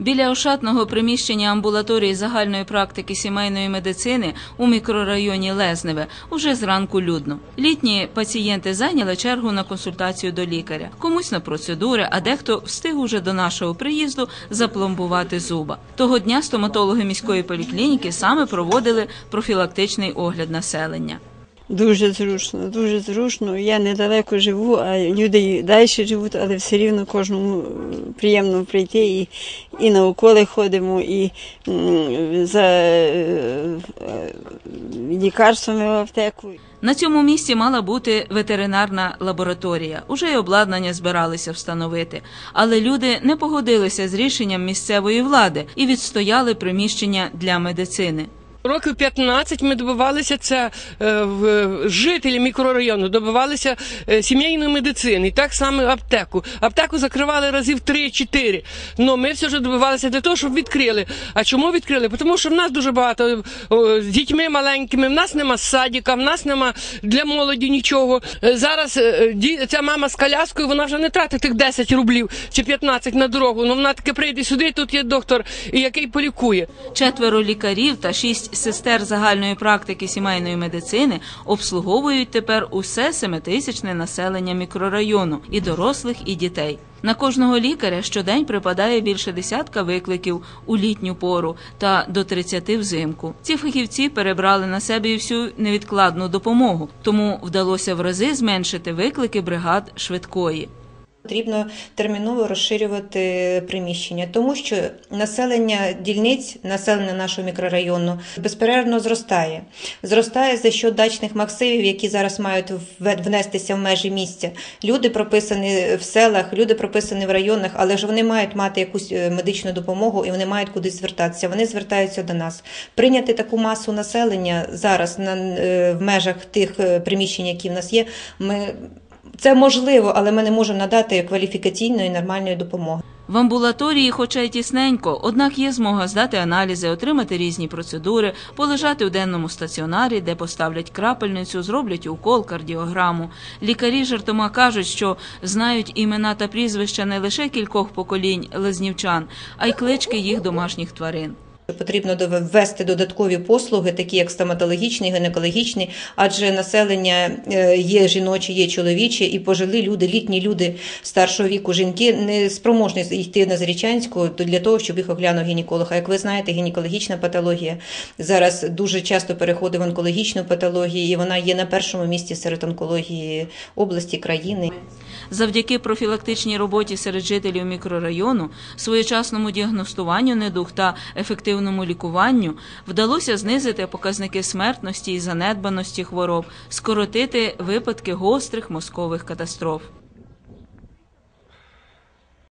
Біля ошатного приміщення амбулаторії загальної практики сімейної медицини у мікрорайоні Лезневе уже зранку людно. Літні пацієнти зайняли чергу на консультацію до лікаря. Комусь на процедури, а дехто встиг уже до нашого приїзду запломбувати зуба. Того дня стоматологи міської поліклініки саме проводили профілактичний огляд населення. Дуже зручно, дуже зручно. Я недалеко живу, а люди далі живуть, але все рівно кожному приємно прийти і, і на уколи ходимо, і за е, е, лікарствами в аптеку. На цьому місці мала бути ветеринарна лабораторія. Уже й обладнання збиралися встановити. Але люди не погодилися з рішенням місцевої влади і відстояли приміщення для медицини. Років 15 ми добивалися це е, в- жителі мікрорайону, добивалися е, сімейної медицини, і так само аптеку. Аптеку закривали разів 3-4. Ну ми все ж добивалися для того, щоб відкрили. А чому відкрили? Тому що в нас дуже багато з дітьми маленькими, в нас нема садика, в нас нема для молоді нічого. Е, Зараз ця мама з коляскою, вона вже не тратить тих 10 рублів чи 15 на дорогу. Ну вона таки прийде сюди, тут є доктор, який полікує. Четверо лікарів та шість сестер загальної практики сімейної медицини обслуговують тепер усе семитисячне населення мікрорайону і дорослих, і дітей. На кожного лікаря щодень припадає більше десятка викликів у літню пору та до 30 взимку. Ці фахівці перебрали на себе і всю невідкладну допомогу, тому вдалося в рази зменшити виклики бригад швидкої. Потрібно терміново розширювати приміщення, тому що населення дільниць, населення нашого мікрорайону безперервно зростає. Зростає за що дачних масивів, які зараз мають внестися в межі місця. Люди прописані в селах, люди прописані в районах, але ж вони мають мати якусь е, медичну допомогу і вони мають кудись звертатися. Вони звертаються до нас. Прийняти таку масу населення зараз на е, в межах тих е, приміщень, які в нас є. Ми це можливо, але ми не можемо надати кваліфікаційної нормальної допомоги. В амбулаторії, хоча й тісненько, однак є змога здати аналізи, отримати різні процедури, полежати у денному стаціонарі, де поставлять крапельницю, зроблять укол, кардіограму. Лікарі жартома кажуть, що знають імена та прізвища не лише кількох поколінь лезнівчан, а й клички їх домашніх тварин. Потрібно дов- ввести додаткові послуги, такі як стоматологічні, гінекологічні, адже населення е, є жіноче, є чоловіче, і пожилі люди, літні люди старшого віку, жінки не спроможні йти на Зарічанську для того, щоб їх оглянув гінеколог. А як ви знаєте, гінекологічна патологія зараз дуже часто переходить в онкологічну патологію, і вона є на першому місці серед онкології області країни. Завдяки профілактичній роботі серед жителів мікрорайону, своєчасному діагностуванню недуг та ефективному лікуванню вдалося знизити показники смертності і занедбаності хвороб, скоротити випадки гострих мозкових катастроф.